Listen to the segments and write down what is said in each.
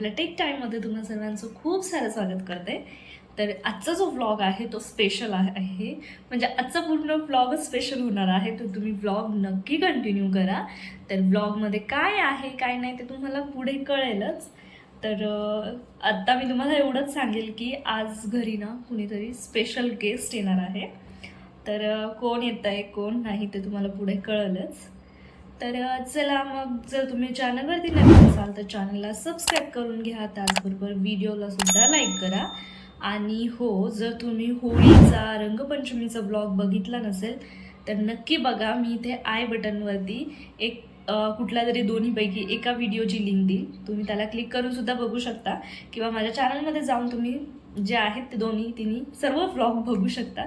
आपल्या टेक टाईममध्ये तुम्हा सर्वांचं खूप सारं स्वागत करते. तर आजचा जो व्लॉग आहे तो स्पेशल आहे. म्हणजे आजचा पूर्ण व्लॉगच स्पेशल होणार आहे. तर तुम्ही व्लॉग नक्की कंटिन्यू करा. तर व्लॉगमध्ये काय आहे काय नाही ते तुम्हाला पुढे कळेलच. तर आत्ता मी तुम्हाला एवढंच सांगेल की आज घरी ना कुणीतरी स्पेशल गेस्ट येणार आहे. तर कोण येत आहे कोण नाही ते तुम्हाला पुढे कळलंच. तर चला मग जर तुम्ही चॅनलवरती नवीन असाल तर चॅनलला सबस्क्राईब करून घ्या. त्याचबरोबर व्हिडिओला सुद्धा लाईक करा. आणि हो जर तुम्ही होळीचा रंगपंचमीचा ब्लॉग बघितला नसेल तर नक्की बघा. मी इथे आय बटनवरती एक कुठल्या तरी दोन्हीपैकी एका व्हिडिओची लिंक देईल. तुम्ही त्याला क्लिक करून सुद्धा बघू शकता. किंवा माझ्या चॅनलमध्ये जाऊन तुम्ही जे आहेत ते दोन्ही तिन्ही सर्व ब्लॉग बघू शकता.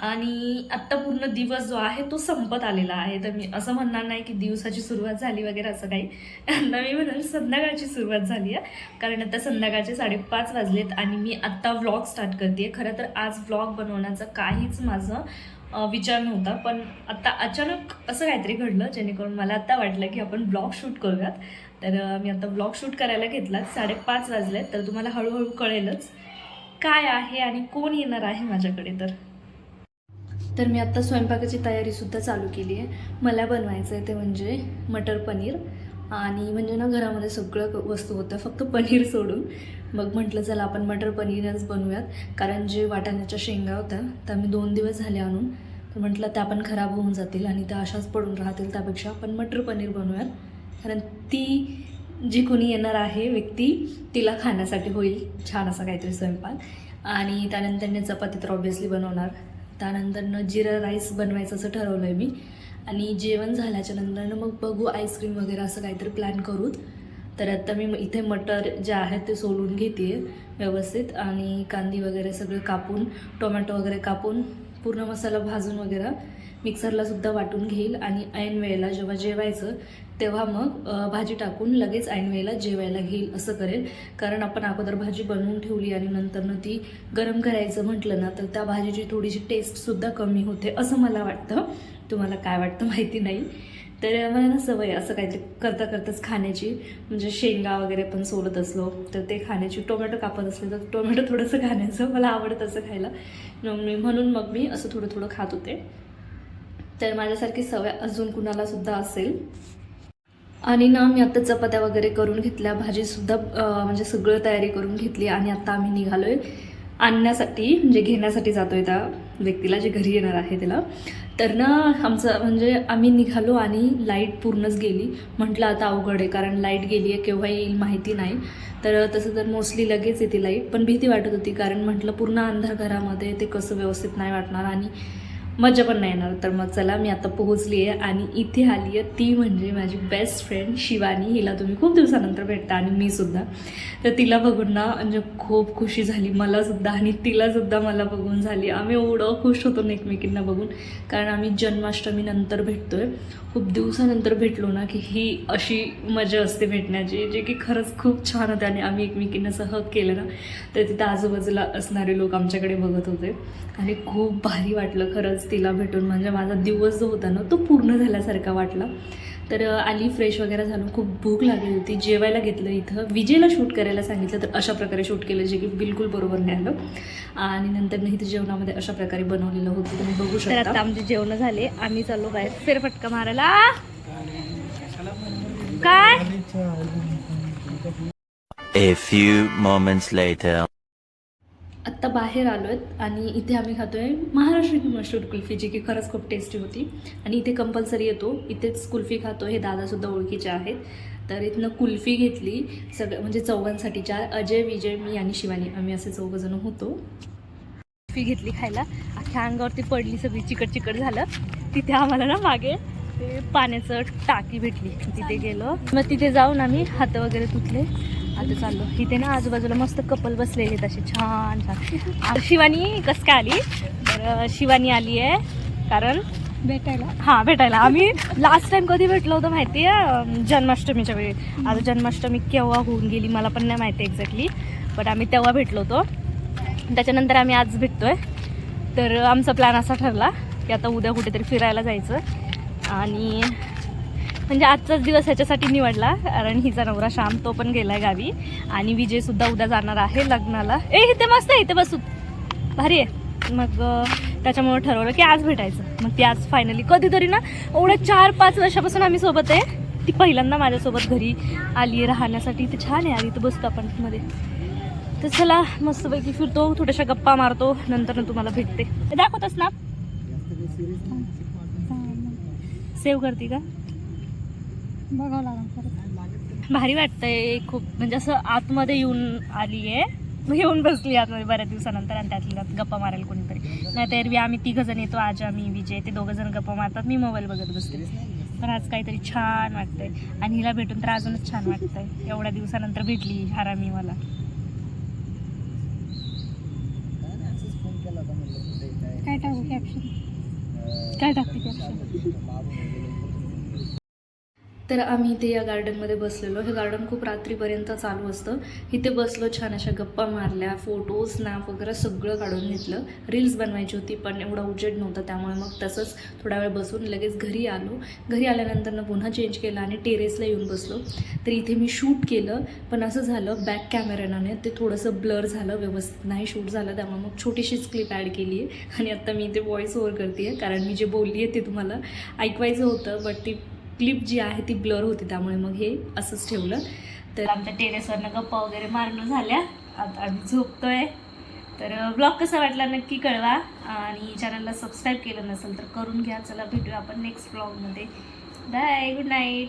आणि आत्ता पूर्ण दिवस जो आहे तो संपत आलेला आहे. तर मी असं म्हणणार नाही की दिवसाची सुरुवात झाली वगैरे असं काही. आता मी म्हणाल संध्याकाळची सुरुवात झाली आहे. कारण आता संध्याकाळचे साडेपाच वाजलेत आणि मी आत्ता व्लॉग स्टार्ट करते खरं तर आज व्लॉग बनवण्याचं काहीच माझं विचार नव्हता. पण आत्ता अचानक असं काहीतरी घडलं जेणेकरून मला आत्ता वाटलं की आपण ब्लॉग शूट करूयात. तर मी आता ब्लॉग शूट करायला घेतला साडेपाच वाजले तर तुम्हाला हळूहळू कळेलच काय आहे आणि कोण येणार आहे माझ्याकडे तर. तर मी आत्ता स्वयंपाकाची तयारीसुद्धा चालू केली आहे. मला बनवायचं आहे ते म्हणजे मटर पनीर आणि म्हणजे ना घरामध्ये सगळं क- वस्तू होतं फक्त पनीर सोडून. मग म्हटलं चला आपण मटर पनीरच बनवूयात. कारण जे वाटाण्याच्या शेंगा होत्या त्या मी दोन दिवस झाले आणून. तर म्हटलं त्या पण खराब होऊन जातील आणि त्या अशाच पडून राहतील. त्यापेक्षा आपण मटर पनीर बनवूयात. कारण ती जी कोणी येणार आहे व्यक्ती तिला खाण्यासाठी होईल छान असा काहीतरी स्वयंपाक. आणि त्यानंतर चपाती तर ऑब्व्हियसली बनवणार. त्यानंतरनं जिरा राईस बनवायचं असं ठरवलं आहे मी. आणि जेवण झाल्याच्या नंतरनं मग बघू आईस्क्रीम वगैरे असं काहीतरी प्लॅन करूत तर आत्ता मी इथे मटर जे आहेत ते सोलून घेते व्यवस्थित. आणि कांदी वगैरे सगळं कापून टोमॅटो वगैरे कापून पूर्ण मसाला भाजून वगैरे मिक्सरला सुद्धा वाटून घेईल आणि ऐन वेळेला जेव्हा जेवायचं तेव्हा मग भाजी टाकून लगेच ऐन वेळेला जेवायला घेईल असं करेल. कारण आपण अगोदर भाजी बनवून ठेवली आणि नंतरनं ती गरम करायचं म्हटलं ना तर त्या भाजीची थोडीशी टेस्टसुद्धा कमी होते असं मला वाटतं. तुम्हाला काय वाटतं माहिती नाही. तर मला ना सवय असं काहीतरी करता करताच खाण्याची. म्हणजे शेंगा वगैरे पण सोलत असलो तर ते खाण्याची. टोमॅटो कापत असले तर टोमॅटो थोडंसं खाण्याचं. मला आवडतं असं खायला. मग मी म्हणून मग मी असं थोडं थोडं खात होते. तर माझ्यासारखी सवय अजून कुणाला सुद्धा असेल. आणि ना मी आता चपात्या वगैरे करून घेतल्या भाजीसुद्धा म्हणजे सगळं तयारी करून घेतली आणि आता आम्ही निघालो आहे आणण्यासाठी म्हणजे घेण्यासाठी जातो आहे त्या व्यक्तीला जे घरी येणार आहे त्याला. तर ना आमचं म्हणजे आम्ही निघालो आणि लाइट पूर्णच गेली. म्हटलं आता अवघड आहे कारण लाइट गेली आहे केव्हा येईल माहिती नाही. तर तसं तर मोस्टली लगेच येते लाइट पण भीती वाटत होती कारण म्हटलं पूर्ण अंधार घरामध्ये ते कसं व्यवस्थित नाही वाटणार आणि मजा पण नाही येणार. तर मग चला मी आता पोहोचली आहे आणि इथे आली आहे. ती म्हणजे माझी बेस्ट फ्रेंड शिवानी. हिला तुम्ही खूप दिवसानंतर भेटता आणि मी सुद्धा. तर तिला बघून ना म्हणजे खूप खुशी झाली मला सुद्धा आणि तिला सुद्धा मला बघून झाली. आम्ही एवढं खुश होतो ना एकमेकींना बघून. कारण आम्ही जन्माष्टमीनंतर भेटतोय. खूप दिवसानंतर भेटलो ना की ही अशी मजा असते भेटण्याची जे की खरंच खूप छान होते आणि आम्ही एकमेकींना सहक केलं ना. तर तिथं आजूबाजूला असणारे लोक आमच्याकडे बघत होते. आणि खूप भारी वाटलं खरंच. तिला भेटून म्हणजे माझा दिवस जो होता ना तो पूर्ण झाल्यासारखा वाटला. तर आली फ्रेश वगैरे झालं. खूप भूक लागली होती. जेवायला घेतलं इथं. विजेला शूट करायला सांगितलं तर अशा प्रकारे शूट केलं जे की बिलकुल बरोबर नाही आलं. आणि नंतर नाही इथं जेवणामध्ये अशा प्रकारे बनवलेलं होतं. तुम्ही बघू तर आता आमचे जेवण झाले. आम्ही चाललो बाहेर. फेरफटका मारायला. काय? A few moments later. आत्ता बाहेर आलो आहेत आणि इथे आम्ही खातोय महाराष्ट्रीयन मशरूर कुल्फी जी की खरंच खूप टेस्टी होती. आणि इथे कंपल्सरी येतो. इथेच कुल्फी खातो हे दादासुद्धा ओळखीचे आहेत. तर इथनं कुल्फी घेतली. सगळं म्हणजे चौघांसाठी चार अजय विजय मी आणि शिवानी. आम्ही असे चौघजण होतो. कुल्फी घेतली खायला. अख्ख्या अंगावरती पडली सगळी. चिकट चिकट झालं. तिथे आम्हाला ना मागे ते पाण्याचं टाकी भेटली. तिथे गेलो. मग तिथे जाऊन आम्ही हात वगैरे धुतले. आता चाललो. इथे ना आजूबाजूला मस्त कपल बसलेले आहेत असे छान छान. शिवानी कस काय आली? तर शिवानी आली आहे कारण भेटायला. हां भेटायला. आम्ही लास्ट टाइम कधी भेटलो होतो माहिती आहे? जन्माष्टमीच्या वेळी. आता जन्माष्टमी केव्हा होऊन गेली मला पण नाही माहिती एक्झॅक्टली बट आम्ही तेव्हा भेटलो होतो. त्याच्यानंतर आम्ही आज भेटतोय. तर आमचा प्लॅन असा ठरला की आता उद्या कुठेतरी फिरायला जायचं. आणि म्हणजे आजचाच दिवस ह्याच्यासाठी निवडला कारण हिचा नवरा श्याम तो पण गेलाय गावी. आणि विजय सुद्धा उद्या जाणार आहे लग्नाला. ए इथे मस्त आहे इथे बसू भारी आहे. मग त्याच्यामुळे ठरवलं की आज भेटायचं. मग ती आज फायनली कधीतरी ना एवढ्या चार पाच वर्षापासून आम्ही सोबत आहे. ती पहिल्यांदा माझ्यासोबत घरी आली आहे राहण्यासाठी. इथे छान आहे आली इथं बसतो आपण मध्ये. तर चला मस्तपैकी फिरतो थोड्याशा गप्पा मारतो नंतर तुम्हाला भेटते. दाखवतस ना? सेव्ह करते का? बघावं लागेल भारी वाटतंय खूप. म्हणजे असं आतमध्ये येऊन आली आहे येऊन बसली आतमध्ये बऱ्याच दिवसानंतर आणि त्यातल्या त्यात गप्पा मारायला कोणीतरी. नाही तर एरवी आम्ही तिघं जण येतो आज आम्ही विजय ते दोघं जण गप्पा मारतात. मी मोबाईल बघत बसते. पण आज काहीतरी छान वाटतंय. आणि हिला भेटून तर अजूनच छान वाटतंय. एवढ्या दिवसानंतर भेटली हरामी मला. काय टाकू कॅप्शन काय टाकते कॅप्शन तर आम्ही इथे या गार्डनमध्ये बसलेलो. हे गार्डन खूप रात्रीपर्यंत चालू असतं. इथे बसलो छान अशा गप्पा मारल्या फोटो स्नॅप वगैरे सगळं काढून घेतलं. रील्स बनवायची होती पण एवढा उजेड नव्हता त्यामुळे मग तसंच थोडा वेळ बसून लगेच घरी आलो. घरी आल्यानंतर पुन्हा चेंज केलं आणि टेरेसला येऊन बसलो. तर इथे मी शूट केलं पण असं झालं बॅक कॅमेऱ्याने ते थोडंसं ब्लर झालं व्यवस्थित नाही शूट झालं त्यामुळे मग छोटीशीच क्लिप ॲड केली आहे. आणि आत्ता मी इथे व्हॉइस ओव्हर करते आहे कारण मी जे बोलली आहे ते तुम्हाला ऐकवायचं होतं बट ती क्लिप जी आहे ती ब्लर होती त्यामुळे मग हे असंच ठेवलं. तर आमच्या टेरेसवरनं गप्पा वगैरे मारणं झाल्या. आता आम्ही झोपतोय. तर ब्लॉग कसा वाटला नक्की कळवा. आणि चॅनलला सबस्क्राईब केलं नसेल तर करून घ्या. चला भेटूया आपण नेक्स्ट ब्लॉगमध्ये बाय गुड नाईट